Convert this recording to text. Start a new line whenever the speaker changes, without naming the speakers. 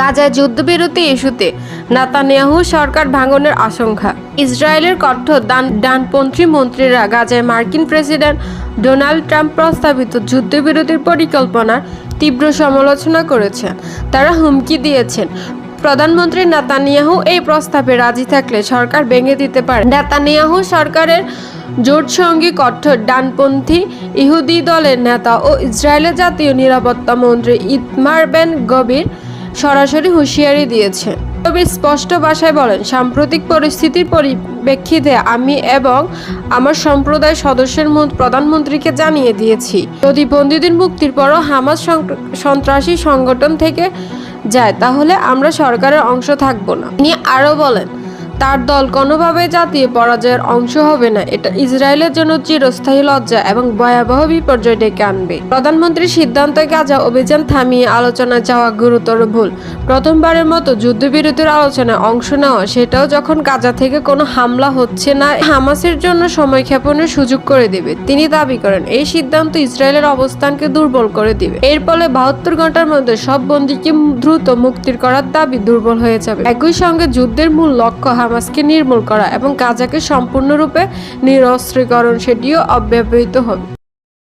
গাজায় যুদ্ধবিরতি ইস্যুতে নাতানিয়াহু সরকার ভাঙনের আশঙ্কা। ইসরায়েলের কঠোর ডান ডানপন্থী মন্ত্রীরা গাজায় মার্কিন প্রেসিডেন্ট ডোনাল্ড ট্রাম্প প্রস্তাবিত যুদ্ধবিরতির পরিকল্পনার তীব্র সমালোচনা করেছেন তারা হুমকি দিয়েছেন। প্রধানমন্ত্রী নাতানিয়াহু এই প্রস্তাবে রাজি থাকলে সরকার ভেঙে দিতে পারে। নেতানিয়াহু সরকারের জোট সঙ্গী কঠোর ডানপন্থী ইহুদি দলের নেতা ও ইসরায়েলের জাতীয় নিরাপত্তা মন্ত্রী ইতমার বেন গবির সরাসরি হুঁশিয়ারি দিয়েছে। তবে স্পষ্ট ভাষায় বলেন, সাম্প্রতিক পরিস্থিতির পরিপ্রেক্ষিতে আমি এবং আমার সম্প্রদায় সদস্যের প্রধানমন্ত্রীকে জানিয়ে দিয়েছি। যদি বন্দীদের মুক্তির পরও হামাজ সন্ত্রাসী সংগঠন থেকে যায়, তাহলে আমরা সরকারের অংশ থাকব না। তিনি আরও বলেন তার দল কোনোভাবে জাতীয় পরাজয়ের অংশ হবে না। এটা ইসরায়েলের জন্য চিরস্থায়ী লজ্জা এবং ভয়াবহ বিপর্যয় ডেকে আনবে। প্রধানমন্ত্রীর সিদ্ধান্তে গাজা অভিযান থামিয়ে আলোচনা চাওয়া গুরুতর ভুল। প্রথমবারের মতো যুদ্ধবিরতির আলোচনায় অংশ নেওয়া, সেটাও যখন গাজা থেকে কোনো হামলা হচ্ছে না, হামাসের জন্য সময় ক্ষেপণের সুযোগ করে দেবে। তিনি দাবি করেন, এই সিদ্ধান্ত ইসরায়েলের অবস্থানকে দুর্বল করে দিবে। এর ফলে বাহাত্তর ঘণ্টার মধ্যে সব বন্দীকে দ্রুত মুক্তির করার দাবি দুর্বল হয়ে যাবে। একই সঙ্গে যুদ্ধের মূল লক্ষ্য হামাসকে নির্মূল করা এবং গাজাকে সম্পূর্ণরূপে নিরস্ত্রীকরণ সেটিও অব্যবহৃত হবে।